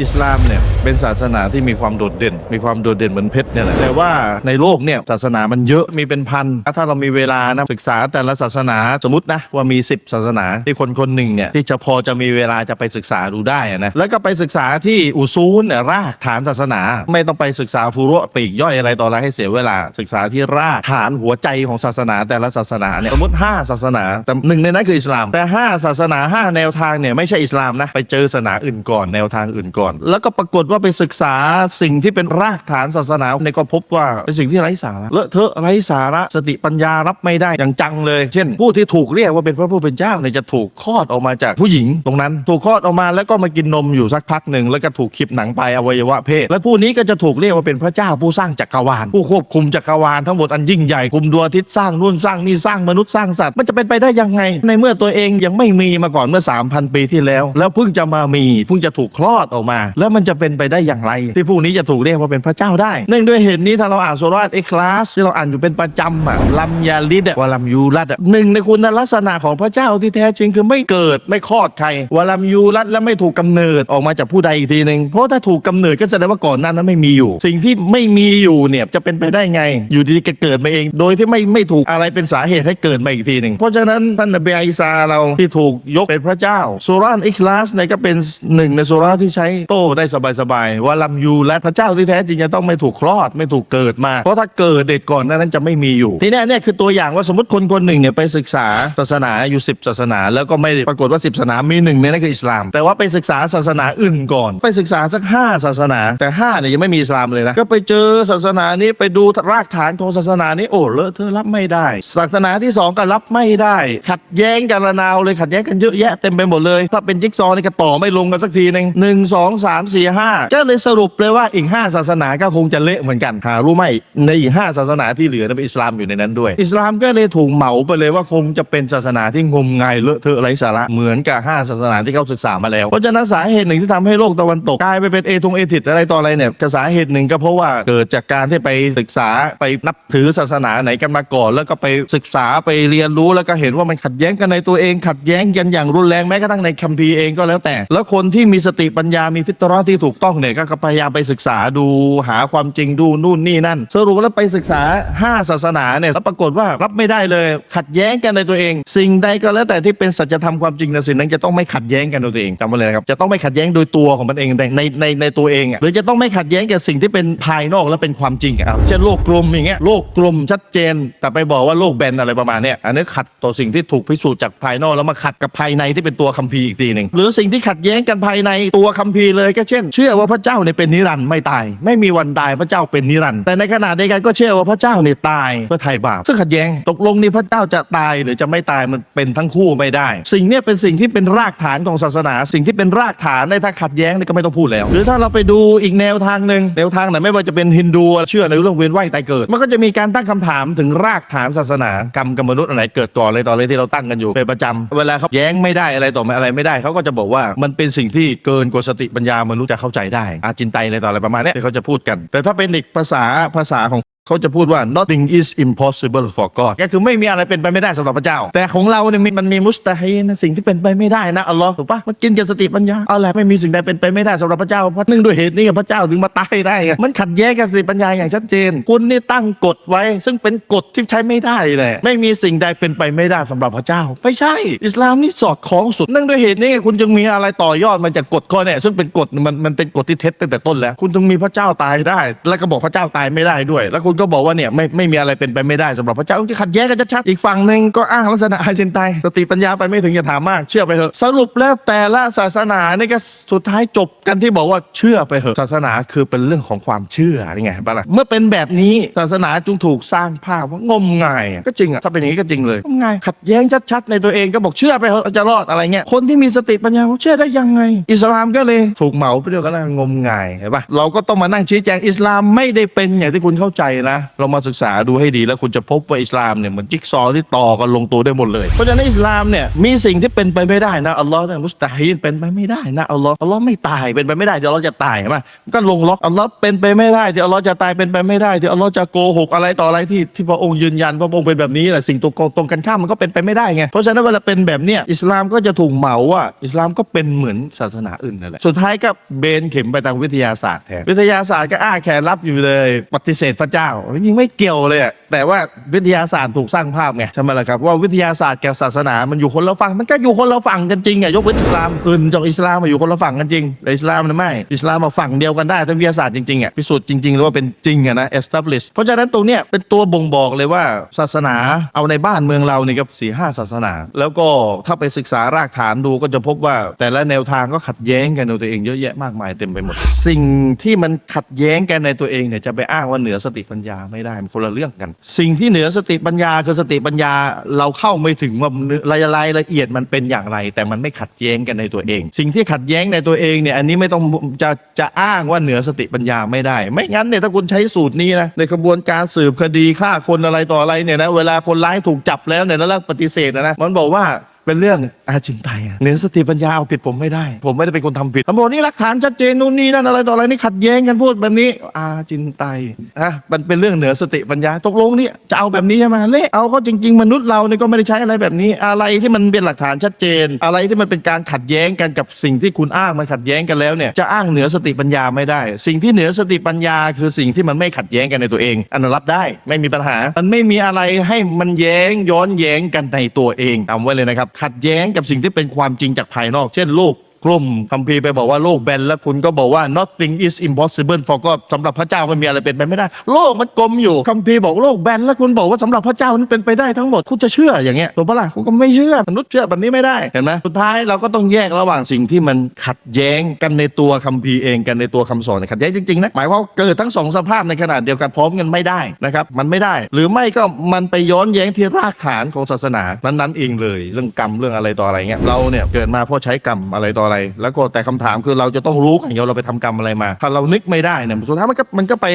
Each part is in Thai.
อิสลามเนี่ยเป็นศาสนาที่มีความโดดเด่น มีความโดดเด่นเหมือนเพชรเนี่ยแหละแต่ว่าในโลกเนี่ยศาสนามันเยอะมีเป็นพัน ถ้าเรามีเวลานะศึกษาแต่ละศาสนาสมมตินะว่ามี 10 ศาสนาที่คนคนหนึ่งเนี่ยที่จะพอจะมีเวลาจะไปศึกษาดูได้นะแล้วก็ไปศึกษาที่อุซูลเนี่ยรากฐานศาสนา ไม่ต้องไปศึกษาฟูรุปีกย่อยอะไรต่ออะไรให้เสียเวลา ศึกษาที่รากฐานหัวใจของศาสนาแต่ละศาสนาเนี่ยสมมติ 5 ศาสนาแต่หนึ่งในนั้นคืออิสลาม แต่ 5 ศาสนา 5 แนวทางเนี่ยไม่ใช่อิสลามนะไปเจอศาสนาอื่นก่อนแนวทางอื่นก่อนแล้วก็ปรากฏว่าไปศึกษาสิ่งที่เป็นรากฐานศาสนาในก็พบว่าเป็นสิ่งที่ไร้สาระเลอะเทอะไร้สาระสติปัญญารับไม่ได้อย่างจังเลย เช่น ผู้ที่ถูกเรียกว่าเป็นพระผู้เป็นเจ้าเนี่ยจะถูกคลอดออกมาจากผู้หญิงตรงนั้น ถูกคลอดออกมาแล้วก็มากินนมอยู่สักพักหนึ่งแล้วก็ถูกขีบหนังไปอวัยวะเพศ และผู้นี้ก็จะถูกเรียกว่าเป็นพระเจ้าผู้สร้างจักรวาลผู้ควบคุมจักรวาลทั้งหมดอันยิ่งใหญ่คุมดวงอาทิตย์สร้างนู่นสร้างนี่สร้างมนุษย์สร้างสัตว์มันจะเป็นไปได้ยังไง ในเมื่อตัวเองยังไม่มีมาก่อนเมื่อ 3,000 ปีที่แล้ว แล้วเพิ่งจะมามีเพิ่งจะถูกคลอดออกมาแล้วมันจะเป็นไปได้อย่างไร ที่ผู้นี้จะถูกเรียกว่าเป็นพระเจ้าได้ เนื่องด้วยเหตุนี้ถ้าเราอ่านโซราตเอคลาสที่เราอ่านอยู่เป็นประจำอะลัมยาลิดอะวะลัมยูรัดอะหนึ่งในคุณลักษณะของพระเจ้าที่แท้จริงคือไม่เกิดไม่คลอดใครวะลัมยูรัดและไม่ถูกกำเนิดออกมาจากผู้ใดอีกทีหนึ่งเพราะถ้าถูกกำเนิดก็แสดงว่าก่อนหน้านั้นไม่มีอยู่ สิ่งที่ไม่มีอยู่เนี่ยจะเป็นไปได้ไง อยู่ดีๆก็เกิดมาเอง โดยที่ไม่ไม่ถูกอะไรเป็นสาเหตุให้เกิดมาอีกทีหนึ่งเพราะฉะนั้นท่านนบีอิสาเราที่ถูกยกเป็นพระเจ้าโซรานอิคลาสเนี่ยก็เป็นหนึ่งในโซราที่ใช้โต้ได้สบายๆว่าลัมยูและพระเจ้าที่แท้จริงจะต้องไม่ถูกคลอดไม่ถูกเกิดมา เพราะถ้าเกิดเด็กก่อนนั้นจะไม่มีอยู่ ทีนี้เนี่ยคือตัวอย่างว่าสมมติคนคนหนึ่งเนี่ยไปศึกษาศาสนาอยู่10ศาสนา แล้วก็ไม่ปรากฏว่า10ศาสนามีหนึ่งในนั้นคืออิสลาม แต่ว่าไปศึกษาศาสนาอื่นก่อน ไปศึกษาสัก5ศาสนา แต่5เนี่ยยังไม่มีอิสลามเลยนะก็ไปเจอศาสนานี้ไปดูรากฐานของศาสนานี้โอ้เลอะเธอรับไม่ได้ ศาสนาที่สองก็รับไม่ได้ ขัดแย้งกันระนาวเลยขัดแย้งกันเยอะแยะเต็มไปหมดเลย ถ้าเป็นจิ๊กซอว์นี่ก็ต่อไม่ลงกันสักทีหนึ่งหนึ่งสองสามสี่ห้าก็เลยสรุปเลยว่าอีก5ศาสนาก็คงจะเละเหมือนกันหารู้ไหมในอีก5ศาสนาที่เหลือนั้นเป็นอิสลามอยู่ในนั้นด้วย อิสลามก็เลยถูกเหมาไปเลยว่าคงจะเป็นศาสนาที่งมงายเลอะเทอะไร้สาระเหมือนกับ5ศาสนาที่เขาศึกษามาแล้วเพราะฉะนั้นสาเหตุหนึ่งที่ทำให้โลกตะวันตกกลายไปเป็นเอทงเอทิดอะไรต่ออะไรเนี่ยกสาเหตุหนึ่งก็เพราะว่าเกิดจากการที่ไปศึกษาไปนับถือศาสนาไหนกันมาก่อน แล้วก็ไปศึกษาไปเรียนรู้แล้วก็เห็นว่ามันขัดแย้งกันในตัวเองขัดแย้งกันอย่างรุนแรงแม้กระทั่งในคัมภีร์เองก็แล้วแต่ แล้วคนที่มีสติปัญญามีฟิตรอที่ถูกต้องเนี่ยก็พยายามไปศึกษาดูหาความจริงดูนู่นนี่นั่น สรุปแล้วไปศึกษา 5 ศาสนาเนี่ยแล้วปรากฏว่ารับไม่ได้เลย ขัดแย้งกันในตัวเอง สิ่งใดก็แล้วแต่ที่เป็นสัจธรรมความจริงในสิ่งนั้นจะต้องไม่ขัดแย้งกันในตัวเองจำไว้เลยนะครับจะต้องไม่ขัดแย้งโดยตัวของมันเองในในในในตัวเองหรือจะต้องไม่ขัดแย้งกับสิ่งที่เป็นภายนอกและเป็นความจริงครับเช่นโลกกลมอย่างเงี้ยโลกกลมชัดเจน แต่ไปบอกว่าโลกแบนอะไรประมาณเนี้ยอันนี้ขัดต่อสิ่งที่ถูกพิสูจน์จากภายนอกแล้วมาขัดกับภายในที่เป็นตัวคัมภีร์อีกทีหนึ่งหรือสิ่งที่ขัดแย้งกันภายในตัวคัมภีร์เลยก็เช่น เชื่อว่าพระเจ้าเนี่ยเป็นนิรันดร์ไม่ตาย ไม่มีวันตายพระเจ้าเป็นนิรันดร์แต่ในขณะเดียวกันก็เชื่อว่าพระเจ้าเนี่ยตายเพื่อไถ่บาปซึ่งขัดแย้งตกลงนี่พระเจ้าจะตายหรือจะไม่ตายมันเป็นทั้งคู่ไม่ได้ สิ่งเนี้ยเป็นสิ่งที่เป็นรากฐานของศาสนา สิ่งที่เป็นรากฐานในถ้าขัดแย้งนี่ก็ไม่ต้องพูดแล้ว หรือถ้าเราไปดูอีกแนวทางหนึ่งแนวทางไหนไม่ว่าจะเป็นฮินดูเชื่อในเรื่องเวียนว่ายตายเกิด มันก็จะมีการตั้งคำถามถึงรากฐานศาสนากรรมกับมนุษย์อันไหนเกิดก่อนเลยตอนเลยที่เราตั้งกันอยู่เป็นประจำเวลาเขาแย้งไม่ได้อะไรต่อไม่อะไรไม่ได้เขาก็จะบอกว่ามันเป็นสิ่งที่เกินกว่าสติปัญญามนุษย์จะเข้าใจได้อาจินไตอะไรต่ออะไรประมาณเนี้ยที่เขาจะพูดกัน แต่ถ้าเป็นอีกภาษาภาษาของ เขาจะพูดว่า nothing is impossible for God ก็คือไม่มีอะไรเป็นไปไม่ได้สำหรับพระเจ้า แต่ของเราเนี่ยมันมีมุสตาฮีนะสิ่งที่เป็นไปไม่ได้นะอัลลอฮ์ถูกปะมันกินกับสติปัญญาเอาแหละไม่มีสิ่งใดเป็นไปไม่ได้สำหรับพระเจ้าเพราะนื่งด้วยเหตุนี้พระเจ้าถึงมาตายได้ไงมันขัดแย้งกับสติปัญญาอย่างชัดเจน คุณนี่ตั้งกฎไว้ ซึ่งเป็นกฎที่ใช้ไม่ได้เลยไม่มีสิ่งใดเป็นไปไม่ได้สำหรับพระเจ้า ไม่ใช่ อิสลามนี่สอดคล้องสุดนื่งด้วยเหตุนี้คุณจึงมีอะไรต่อยอดมาจากกฎข้อเนี่ยซึ่งเป็นกฎมันมันเป็นกฎที่เท็จตั้งแต่ต้นแล้ว คุณจึงมีพระเจ้าตายได้ แล้วก็บอกพระเจ้าตายไม่ได้ด้วยแล้วคุณก็บอกว่าเนี่ยไม่ไม่มีอะไรเป็นไปไม่ได้สำหรับพระเจ้าที่ขัดแย้งกันชัดๆอีกฝั่งหนึ่งก็อ้างลักษณะอาเจนไตสติปัญญาไปไม่ถึงอย่าถามมาก เชื่อไปเถอะสรุปแล้วแต่ละศาสนานี่ก็สุดท้ายจบกันที่บอกว่าเชื่อไปเถอะศาสนาคือเป็นเรื่องของความเชื่อนี่ไงบ้าล่ะเมื่อเป็นแบบนี้ศาสนาจึงถูกสร้างภาพว่างมงายก็จริงอะถ้าเป็นอย่างนี้ก็จริงเลยงมงายขัดแย้งชัดๆในตัวเองก็บอกเชื่อไปเถอะจะรอดอะไรเงี้ยคนที่มีสติปัญญาเขาเชื่อได้ยังไง อิสลามก็เลยถูกเหมาไปด้วยกันแล้วงมงายเห็นปะเราก็ต้องมานั่งชี้แจงอิสลามไม่ได้เป็นอย่างที่คุณเข้าใจนะ เรามาศึกษาดูให้ดีแล้วคุณจะพบว่าอิสลามเนี่ยเหมือนจิ๊กซอที่ต่อกันลงตัวได้หมดเลย เพราะฉะนั้นอิสลามเนี่ยมีสิ่งที่เป็นไปไม่ได้นะอัลลอฮ์เนี่ยมุสตาฮีนเป็นไปไม่ได้นะอัลลอฮ์อัลลอฮ์ไม่ตายเป็นไปไม่ได้ที่อัลลอฮ์จะตายใช่ไหมก็ลงล็อกอัลลอฮ์เป็นไปไม่ได้ที่อัลลอฮ์จะตายเป็นไปไม่ได้ที่อัลลอฮ์จะโกหกอะไรต่ออะไรที่ที่พระองค์ยืนยันพระองค์เป็นแบบนี้แหละสิ่งตรงตรงกันข้ามมันก็เป็นไปไม่ได้ไงเพราะฉะนั้นเวลาเป็นแบบเนี้ยอิสลามก็จะถูกเหมาว่าอิสลามก็เป็นเหมือนศาสนาอื่นนั่นแหละสุดท้ายก็เบนเข็มไปทางวิทยาศาสตร์แทนวิทยาศาสตร์ก็อ้าแขนรับอยู่เลยปฏิเสธพระเจ้าจริงไม่เกี่ยวเลยอะแต่ว่าวิทยาศาสตร์ถูกสร้างภาพไงใช่ไหมล่ะครับว่าวิทยาศาสตร์กับศาสนามันอยู่คนละฝั่งมันก็อยู่คนละฝั่งกันจริงอะยกเว้นอิสลามอื่นจากอิสลามมาอยู่คนละฝั่งกันจริงแต่อิสลามมันไม่อิสลามมาฝั่งเดียวกันได้แต่วิทยาศาสตร์จริงๆอะพิสูจน์จริงๆหรือว่าเป็นจริงอะนะ establish เพราะฉะนั้นตรงเนี้ยเป็นตัวบ่งบอกเลยว่าศาสนาเอาในบ้านเมืองเรานี่ก็สี่ห้าศาสนา แล้วก็ถ้าไปศึกษารากฐานดูก็จะพบว่าแต่ละแนวทางก็ขัดแย้งกันในตัวเองเยอะแยะมากมายเต็มไปหมด สิ่งที่มันขัดแย้งกันในตัวเองเนี่ยจะไปอ้างว่าเหนือสติปัญญาไม่ได้มันคนละเรื่องกัน สิ่งที่เหนือสติปัญญาคือสติปัญญาเราเข้าไม่ถึงว่ารายรายละเอียดมันเป็นอย่างไร แต่มันไม่ขัดแย้งกันในตัวเอง สิ่งที่ขัดแย้งในตัวเองเนี่ยอันนี้ไม่ต้องจะจะอ้างว่าเหนือสติปัญญาไม่ได้ ไม่งั้นเนี่ยถ้าคุณใช้สูตรนี้นะในกระบวนการสืบคดีฆ่าคนอะไรต่ออะไรเนี่ยนะเวลาคนร้ายถูกจับแล้วเนี่ยแล้วปฏิเสธนะนะมันบอกว่า เป็นเรื่องอาจินไตยเหนือสติปัญญาเอาผิดผมไม่ได้ ผมไม่ได้เป็นคนทำผิดตำรวจนี่หลักฐานชัดเจนนู่นนี่นั่นอะไรต่ออะไรนี่ขัดแย้งกันพูดแบบนี้ อาจินไตยนะมันเป็นเรื่องเหนือสติปัญญาตกลงนี่จะเอาแบบนี้ใช่ไหมเละเอาก็จริง ๆ มนุษย์เราเนี่ยก็ไม่ได้ใช้อะไรแบบนี้ อะไรที่มันเป็นหลักฐานชัดเจน อะไรที่มันเป็นการขัดแย้งกันกับสิ่งที่คุณอ้างมันขัดแย้งกันแล้วเนี่ยจะอ้างเหนือสติปัญญาไม่ได้ สิ่งที่เหนือสติปัญญา คือสิ่งที่มันไม่ขัดแย้งกันในตัวเอง อันนั้นรับได้ไม่มีปัญหา มันไม่มีอะไรให้มันแย้งย้อนแย้งกันในตัวเองจำไว้เลยนะครับขัดแย้งกับสิ่งที่เป็นความจริงจากภายนอก เช่นโลก กลุ่มคัมภีร์ไปบอกว่าโลกแบนแล้วคุณก็บอกว่า nothing is impossible for God สำหรับพระเจ้าไม่มีอะไรเป็นไปไม่ได้ โลกมันกลมอยู่คัมภีร์บอกโลกแบนแล้วคุณบอกว่าสำหรับพระเจ้านั้นเป็นไปได้ทั้งหมดคุณจะเชื่ออย่างเงี้ยถูกปะล่ะคุณก็ไม่เชื่อมนุษย์เชื่อแบบนี้ไม่ได้เห็นไหมสุดท้ายเราก็ต้องแยกระหว่างสิ่งที่มันขัดแย้งกันในตัวคัมภีร์เองกันในตัวคำสอนขัดแย้งจริงๆนะหมายว่าเกิดทั้งสองสภาพในขณะเดียวกันพร้อมกันไม่ได้นะครับมันไม่ได้ หรือไม่ก็มันไปย้อนแย้งที่รากฐานของศาสนานั้นๆเองเลย เรื่องกรรมเรื่องอะไรต่ออะไรเงี้ยเราเนี่ยเกิดมาเพราะใช้กรรมอะไรต่ออะไรแล้วก็แต่คำถามคือเราจะต้องรู้กันเราเราไปทำกรรมอะไรมา ถ้าเรานึกไม่ได้เนี่ยสุดท้ายมันก็มันก็ไป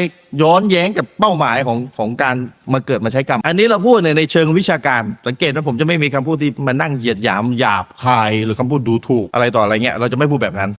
ย้อนแย้งกับเป้าหมายของของการมาเกิดมาใช้กรรม อันนี้เราพูดในในเชิงวิชาการ สังเกตว่าผมจะไม่มีคำพูดที่มานั่งเหยียดหยามหยาบคาย หรือคำพูดดูถูกอะไรต่ออะไรเงี้ยเราจะไม่พูดแบบนั้น